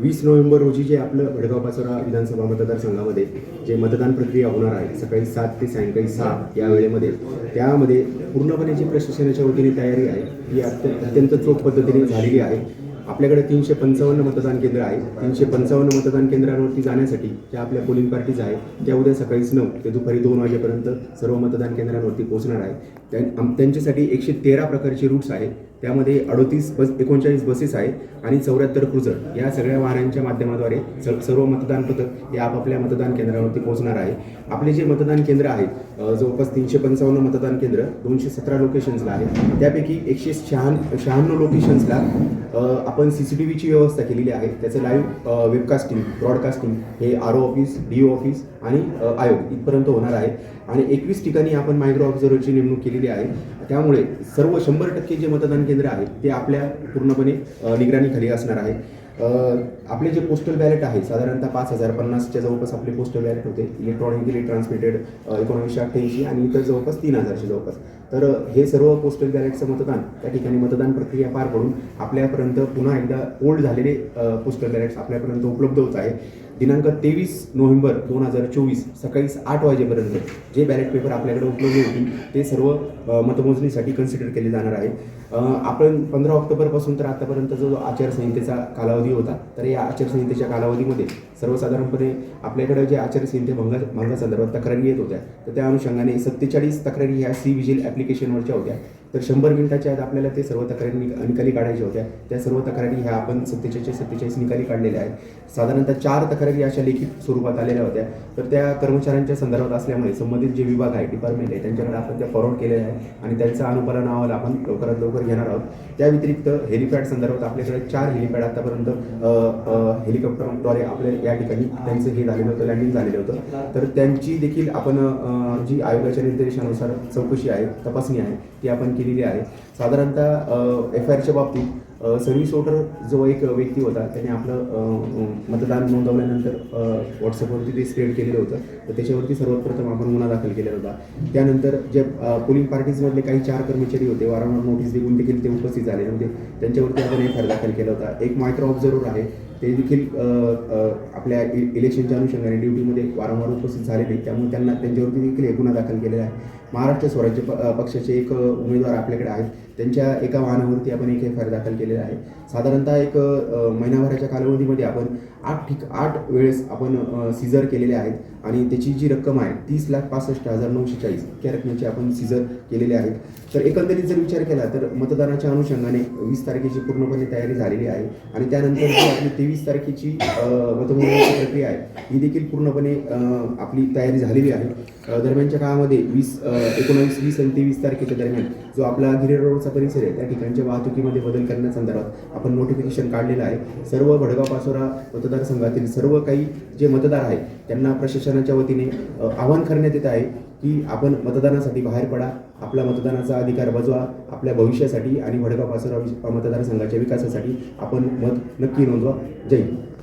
वीस नोव्हेंबर रोजी जे आपलं वडगाव पाचोरा विधानसभा मतदारसंघामध्ये जे मतदान प्रक्रिया होणार आहे सकाळी सात ते सायंकाळी सहा या वेळेमध्ये त्यामध्ये पूर्णपणे जी प्रशासनाच्या वतीने तयारी आहे ही अत्यंत अत्यंत चोख पद्धतीने झालेली आहे. आपल्याकडे तीनशे पंचावन्न मतदान केंद्र आहे. तीनशे पंचावन्न मतदान केंद्रांवरती जाण्यासाठी ज्या आपल्या पोलिंग पार्टीज आहेत त्या उद्या सकाळीच नऊ ते दुपारी दोन वाजेपर्यंत सर्व मतदान केंद्रांवरती पोहोचणार आहे. त्यां आम- त्यांच्यासाठी एकशे तेरा प्रकारचे रूट्स आहेत. त्यामध्ये अडोतीस बस एकोणचाळीस बसेस आहेत आणि चौऱ्याहत्तर क्रुझर. या सगळ्या वाहनांच्या माध्यमाद्वारे स- सर्व मतदान पथक हे आपापल्या मतदान केंद्रावरती पोहोचणार आहे. आपले जे मतदान केंद्र आहेत जवळपास तीनशे पंचावन्न मतदान केंद्र दोनशे सतरा लोकेशन्सला आहेत. त्यापैकी एकशे शहाण्ण शहाण्णव लोकेशन्सला आपण सी सी टी व्हीची व्यवस्था केलेली आहे. त्याचं लाईव्ह वेबकास्टिंग ब्रॉडकास्टिंग हे R O office D O office आणि आयोग इथपर्यंत होणार आहे. आणि एकवीस ठिकाणी आपण मायक्रो ऑब्झर्वरची नेमणूक केलेली आहे. त्यामुळे सर्व शंभर टक्के जे मतदान केंद्र केंद्र आहेत ते आपल्या पूर्णपणे निगराणीखाली असणार आहे. आपले जे पोस्टल बॅलेट आहे साधारणतः पाच हजार पन्नासच्या जवळपास आपले पोस्टल बॅलेट होते. इलेक्ट्रॉनिकली ट्रान्समिटेड एकोणीसशे अठ्ठ्याऐंशी आणि इतर जवळपास तीन हजारच्या जवळपास. तर हे सर्व पोस्टल बॅलेटचं मतदान त्या ठिकाणी मतदान प्रक्रिया पार पडून आपल्यापर्यंत पुन्हा एकदा ओल्ड झालेले पोस्टल बॅलेट्स आपल्यापर्यंत उपलब्ध होत आहे. दिनांक तेवीस नोव्हेंबर दोन हजार चोवीस सकाळी आठ वाजेपर्यंत जे बॅलेट पेपर आपल्याकडे उपलब्ध होतील ते सर्व मतमोजणीसाठी कन्सिडर केले जाणार आहे. आपण पंधरा ऑक्टोबरपासून तर आतापर्यंत जो आचारसंहितेचा कालावधी होता तर या आचारसंहितेच्या कालावधीमध्ये सर्वसाधारणपणे आपल्याकडे जे आचारसंहिते भंगा भंगासंदर्भात तक्रारी येत होत्या तर त्या अनुषंगाने सत्तेचाळीस तक्रारी ह्या सी विजिल ॲप्लिकेशनवरच्या होत्या. तर शंभर मिनिटाच्या आत आपल्याला ते सर्व तक्रारी निकाली काढायच्या होत्या. त्या सर्व तक्रारी ह्या आपण सत्तेचाळीस सत्तेचाळीस निकाली काढलेल्या आहेत. साधारणतः चार तक्रारी अशा लेखित स्वरूपात आलेल्या होत्या. तर त्या कर्मचाऱ्यांच्या संदर्भात असल्यामुळे संबंधित जे विभाग आहे डिपार्टमेंट आहे त्यांच्याकडे आपण त्या फॉरवर्ड केलेल्या आहे आणि त्यांचा अनुपालन अहवाल आपण लवकरात लवकर घेणार आहोत. त्या व्यतिरिक्त हेलिपॅड संदर्भात आपल्याकडे चार हेलिपॅड आतापर्यंत हेलिकॉप्टरद्वारे आपल्या या ठिकाणी त्यांचं हे झालेलं होतं लँडिंग झालेलं होतं. तर त्यांची देखील आपण जी आयोगाच्या निर्देशानुसार चौकशी आहे तपासणी आहे ती आपण केलेली आहे. साधारणतः एफ आय आरच्या बाबतीत सर्व्हिस वोटर जो एक व्यक्ती होता त्याने आपलं मतदान नोंदवल्यानंतर व्हॉट्सअपवरती ते स्प्रेड केलेलं होतं. तर त्याच्यावरती सर्वप्रथम आपण गुन्हा दाखल केलेला होता. त्यानंतर जे पोलिंग पार्टीजमधले काही चार कर्मचारी होते वारंवार नोटीस देऊन देखील ते उपस्थित झाले. नव्हते त्यांच्यावरती आपण एफ आर दाखल केला होता. एक मायक्रो ऑब्झर्वर आहे. ते देखील आपल्या इलेक्शनच्या अनुषंगाने ड्युटीमध्ये वारंवार उपस्थित झालेले. त्यामुळे त्यांना त्यांच्यावरती देखील एक गुन्हा दाखल केलेला आहे. महाराष्ट्र स्वराज्य प पक्षाचे एक उमेदवार आपल्याकडे आहेत. त्यांच्या एका वाहनावरती आपण एक एफ आय आर दाखल केलेला आहे. साधारणतः एक महिनाभराच्या कालावधीमध्ये आपण आठ ठिक आठ वेळेस आपण सीझर केलेले आहेत. आणि त्याची जी रक्कम आहे तीस लाख पासष्ट हजार नऊशे चाळीस इतक्या रकमेची आपण सीझर केलेले आहेत. तर एकंदरीत जर विचार केला तर मतदानाच्या अनुषंगाने वीस तारखेची पूर्णपणे तयारी झालेली आहे. आणि त्यानंतर जी आपली तेवीस तारखेची मतमोजणीची प्रक्रिया आहे. ही देखील पूर्णपणे आपली तयारी झालेली आहे. दरम्यानच्या काळामध्ये वीस एकोणावीस वीस आणि तेवीस तारखेच्या दरम्यान जो आपला गिरेड रोडचा परिसर आहे त्या ठिकाणच्या वाहतुकीमध्ये बदल करण्यासंदर्भात आपण नोटिफिकेशन काढलेलं आहे. सर्व भडगाव पाचोरा मतदारसंघातील सर्व काही जे मतदार आहेत त्यांना प्रशासनाच्या वतीने आवाहन करण्यात येत आहे की आपण मतदानासाठी बाहेर पडा. आपला मतदानाचा अधिकार बजवा आपल्या भविष्यासाठी आणि वडगाव पाचोरा मतदारसंघाच्या विकासासाठी आपण मत नक्की नोंदवा. जय हिंद.